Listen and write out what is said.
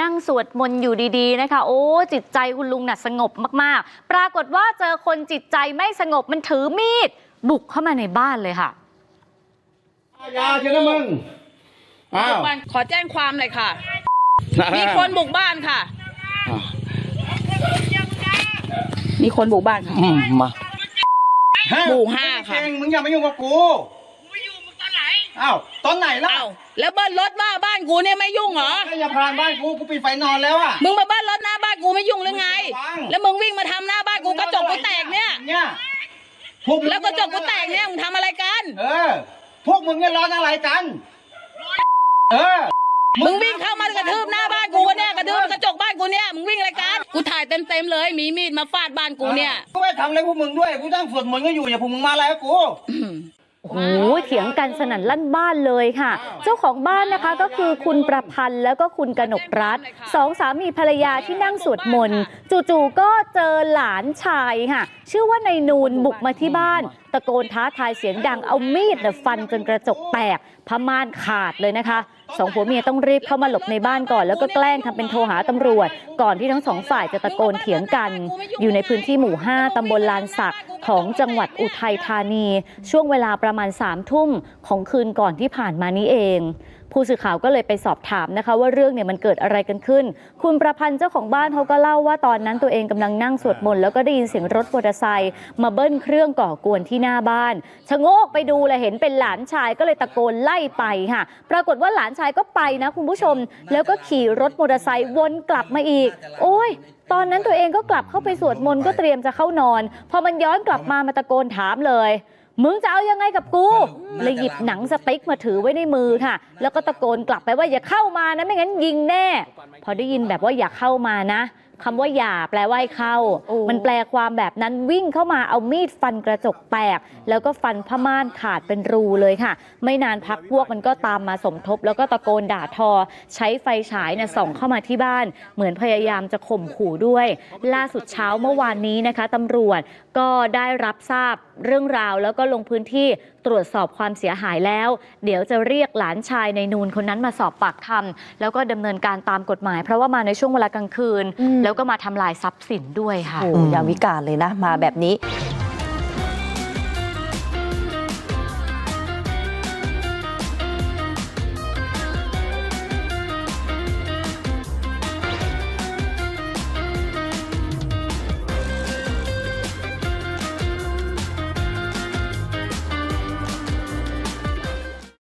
นั่งสวดมนต์อยู่ดีๆนะคะ โอ้จิตใจคุณลุงน่ะสงบมากๆ ปรากฏว่าเจอคนจิตใจไม่สงบมันถือมีด บุกเข้ามาในบ้านเลยค่ะยาเชียวนะมึงอ้าวบ้านขอแจ้งความเลยค่ะ มีคนบุกบ้านค่ะ มีคนบุกบ้านค่ะอืมมาหมู่ห้าค่ะเก่งมึงอย่ามายุ่งกับกูไม่ยุ่งมึงต อนไหนอ้าวตอนไหนล่ะเอ้าแล้วเบิ้ลรถว่าบ้านกูเนี่ยไม่ยุ่งเหรอก็อย่าผ่านบ้านกูกูปิดไฟนอนแล้วอะมึงมาเบิ้ลรถหน้าบ้านกูไม่ยุ่งหรือไงฟังแล้วมึงวิ่งมาทำหน้าบ้านกูกระจกกูแตกเนี่ยเนี่ยพวกมึงแล้วกระจกกูแตกเนี่ยมึงทำอะไรกันเออ พวกมึงเนี่ยร้อนอะไรกัน เออ มึงวิ่งเข้ามากระทืบหน้าบ้านกูเนี่ยกระทืบกระจกบ้านกูเนี่ยมึงวิ่งอะไรกันกูถ่ายเต็มๆเลยมีมีดมาฟาดบ้านกูเนี่ยกูไม่ทำอะไรพวกมึงด้วยกูตั้งสวดมนต์ก็อยู่อย่าพวกมึงมาอะไรกับกู โอ้โหเถียงกันสนั่นลั่นบ้านเลยค่ะ เจ้าของบ้านนะคะก็คือคุณประพันธ์แล้วก็คุณกนกรัฐสองสามีภรรยาที่นั่งสวดมนต์จู่ๆก็เจอหลานชายค่ะ ชื่อว่านายนูนบุกมาที่บ้าน ตะโกนท้าทายเสียงดังเอามีดน่ะฟันจนกระจกแตกผ้าม่านขาดเลยนะคะ สองผัวเมียต้องรีบเข้ามาหลบในบ้านก่อน แล้วก็แกล้งทำเป็นโทรหาตำรวจ ก่อนที่ทั้งสองฝ่ายจะตะโกนเถียงกัน อยู่ในพื้นที่หมู่ 5ตำบลลานสักของจังหวัดอุทัยธานี ช่วงเวลาประมาณ3ามทุ่มของคืนก่อนที่ผ่านมานี้เองผู้สื่อข่าวก็เลยไปสอบถามนะคะ ว่าเรื่องเนี่ยมันเกิดอะไรกันขึ้น คุณประพันธ์เจ้าของบ้านเขาก็เล่าว่าตอนนั้นตัวเองกำลังนั่งสวดมนต์แล้วก็ได้ยินเสียงรถมอเตอร์ไซค์มาเบิ้ลเครื่องก่อกวนที่หน้าบ้านชะโงกไปดูเลยเห็นเป็นหลานชายก็เลยตะโกนไล่ไปค่ะ ปรากฏว่าหลานชายก็ไปนะคุณผู้ชม แล้วก็ขี่รถมอเตอร์ไซค์วนกลับมาอีก โอ้ยตอนนั้นตัวเองก็กลับเข้าไปสวดมนต์ก็เตรียมจะเข้านอน พอมันย้อนกลับมามาตะโกนถามเลย มึงจะเอายังไงกับกูเลยหยิบหนังสติ๊กมาถือไว้ในมือค่ะ แล้วก็ตะโกนกลับไปว่าอย่าเข้ามานะไม่งั้นยิงแน่ พอได้ยินแบบว่าอย่าเข้ามานะ คำว่าอย่าแปลว่าให้เข้าโอ้มันแปลความแบบนั้นวิ่งเข้ามาเอามีดฟันกระจกแตก แล้วก็ฟันผ้าม่านขาดเป็นรูเลยค่ะ ไม่นานพักพวกมันก็ตามมาสมทบ แล้วก็ตะโกนด่าทอ ใช้ไฟฉายเนี่ยส่องเข้ามาที่บ้าน เหมือนพยายามจะข่มขู่ด้วย ล่าสุดเช้าเมื่อวานนี้นะคะตำรวจก็ได้รับทราบเรื่องราวแล้วก็ลงพื้นที่ตรวจสอบความเสียหายแล้ว เดี๋ยวจะเรียกหลานชายในนูนคนนั้นมาสอบปากคำแล้วก็ดำเนินการตามกฎหมาย เพราะว่ามาในช่วงเวลากลางคืนแล้วก็มาทำลายทรัพย์สินด้วยค่ะ โอ้ยามวิการเลยนะ มาแบบนี้